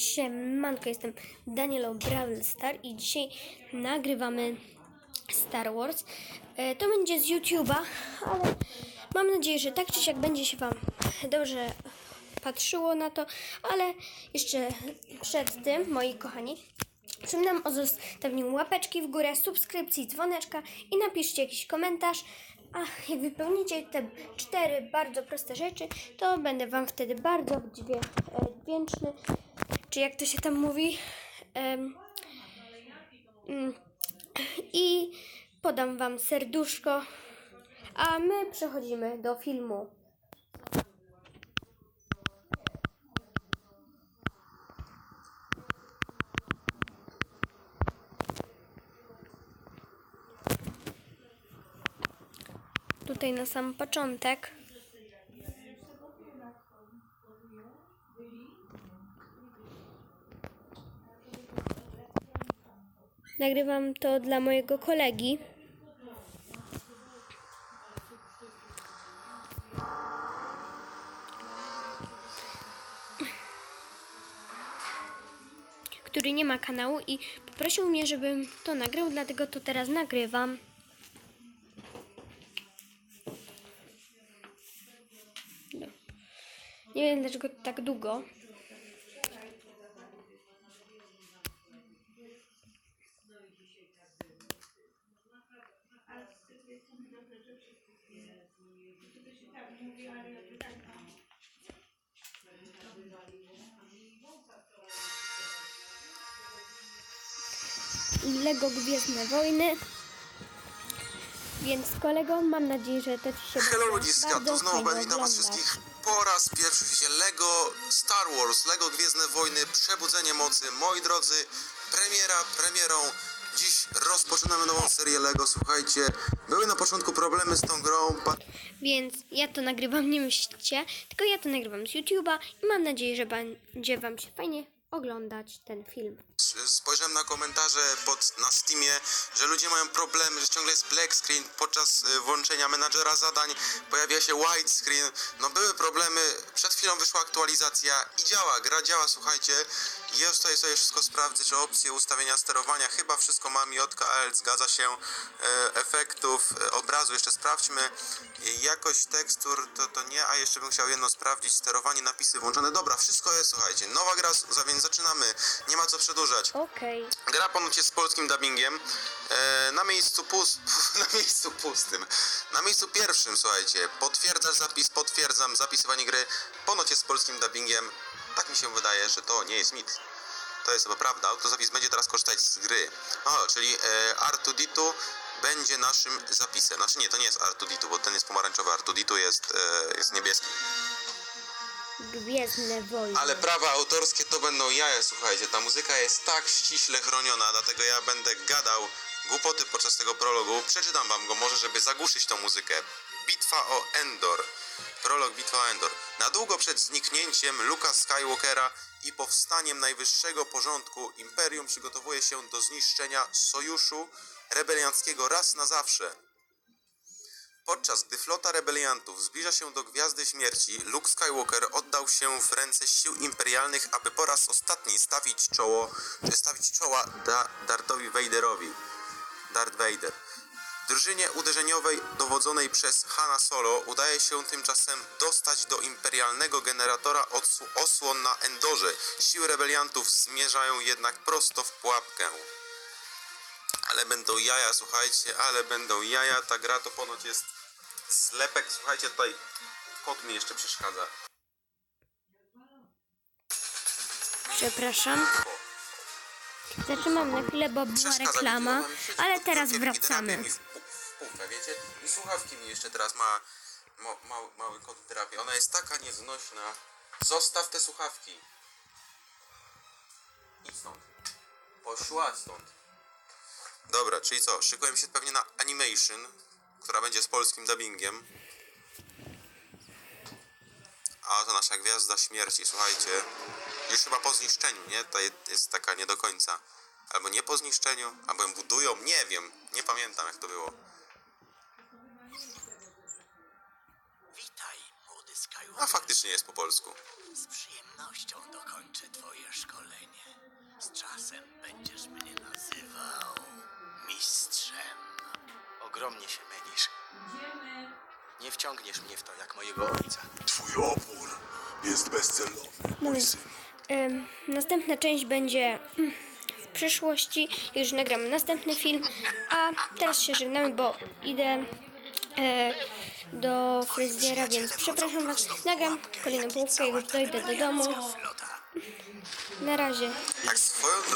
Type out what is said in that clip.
Siemanko, jestem Danielo Brawl Star i dzisiaj nagrywamy Star Wars. E, To będzie z YouTube'a, ale mam nadzieję, że tak czy siak będzie się Wam dobrze patrzyło na to, ale jeszcze przed tym, moi kochani, Przypominam o zostawieniu łapeczki w górę, subskrypcji, dzwoneczka i napiszcie jakiś komentarz. A jak wypełnicie te cztery bardzo proste rzeczy, to będę Wam wtedy bardzo e, wdzięczny. Czy jak to się tam mówi? Mm, I podam Wam serduszko. A my przechodzimy do filmu. Tutaj na sam początek. Nagrywam to dla mojego kolegi. Który nie ma kanału i poprosił mnie, żebym to nagrał, dlatego to teraz nagrywam. No. Nie wiem dlaczego tak długo. I Lego Gwiezdne Wojny. Więc kolego, mam nadzieję, że to Ci się Hello ludziska, tu znowu Ben, witam was wszystkich po raz pierwszy w LEGO Star Wars, LEGO Gwiezdne Wojny, Przebudzenie Mocy. Moi drodzy, premiera premierą. Dziś rozpoczynamy nową serię LEGO, słuchajcie. Były na początku problemy z tą grą, pa- Więc ja to nagrywam, nie myślcie, tylko ja to nagrywam z YouTube'a i mam nadzieję, że będzie Wam się fajnie oglądać ten film. spojrzałem na komentarze pod, na Steamie, że ludzie mają problemy, że ciągle jest black screen podczas y, włączenia menadżera zadań, pojawia się white screen. No były problemy, przed chwilą wyszła aktualizacja i działa, gra działa, słuchajcie. Ja tutaj sobie wszystko sprawdzę, czy opcje ustawienia sterowania, chyba wszystko mam, JKL, zgadza się, e, efektów, e, obrazu, jeszcze sprawdźmy. Jakość tekstur, to, to nie, a jeszcze bym chciał jedno sprawdzić, sterowanie, napisy włączone. Dobra, wszystko jest, słuchajcie, nowa gra, z- zaczynamy, nie ma co przedłużać. Okej. Gra ponoć jest z polskim dubbingiem. E, na miejscu pust, na miejscu pustym. Na miejscu pierwszym, słuchajcie. Potwierdzasz zapis, potwierdzam zapisywanie gry. Ponoć jest z polskim dubbingiem. Tak mi się wydaje, że to nie jest mit. To jest chyba prawda. Autozapis będzie teraz korzystać z gry. O, czyli e, Artuditu będzie naszym zapisem. Znaczy nie, to nie jest Artuditu, bo ten jest pomarańczowy. Artuditu jest, e, jest niebieski. Gwiezdne Wojny. Ale prawa autorskie to będą jaja, słuchajcie. Ta muzyka jest tak ściśle chroniona, dlatego ja będę gadał głupoty podczas tego prologu. Przeczytam wam go może, żeby zagłuszyć tą muzykę. Bitwa o Endor. Prolog Bitwa o Endor. Na długo przed zniknięciem Luka Skywalkera i powstaniem najwyższego porządku Imperium przygotowuje się do zniszczenia sojuszu rebelianckiego raz na zawsze. Podczas gdy flota rebeliantów zbliża się do Gwiazdy Śmierci, Luke Skywalker oddał się w ręce sił imperialnych, aby po raz ostatni stawić czoło, stawić czoła da, Darthowi Vaderowi. Darth Vader. Drużynie uderzeniowej dowodzonej przez Hanna Solo udaje się tymczasem dostać do imperialnego generatora osłon na Endorze. Siły rebeliantów zmierzają jednak prosto w pułapkę. Ale będą jaja, słuchajcie, ale będą jaja. Ta gra to ponoć jest zlepek. Słuchajcie, tutaj kot mi jeszcze przeszkadza. Przepraszam. Zatrzymam na chwilę, bo była Przeszkadza mi, reklama, bo mam siedzi ale teraz wracamy. drapie mi w pu- w pupę, wiecie? I słuchawki mi jeszcze teraz ma, ma mały, mały kot drapie. Ona jest taka nieznośna. Zostaw te słuchawki. Idź stąd. Poszła stąd. Dobra, czyli co? Szykuję się pewnie na animation, która będzie z polskim dubbingiem. A to nasza Gwiazda Śmierci, słuchajcie. Już chyba po zniszczeniu, nie? Ta jest taka nie do końca. Albo nie po zniszczeniu, albo ją budują, nie wiem. Nie pamiętam jak to było. Witaj, młody Skywalker. A faktycznie jest po polsku. Z przyjemnością dokończę twoje szkolenie. Z czasem będziesz mnie nazywał mistrzem. Ogromnie się nie wciągniesz mnie w to jak mojego ojca. Twój opór jest bezcelowy. No więc em, następna część będzie mm, w przyszłości. Już nagramy następny film. A teraz się żegnamy, bo idę e, do fryzjera, więc przepraszam Was. Nagram kolejną połówkę, jak już dojdę do domu. Flota. Na razie. Tak swoją drogą.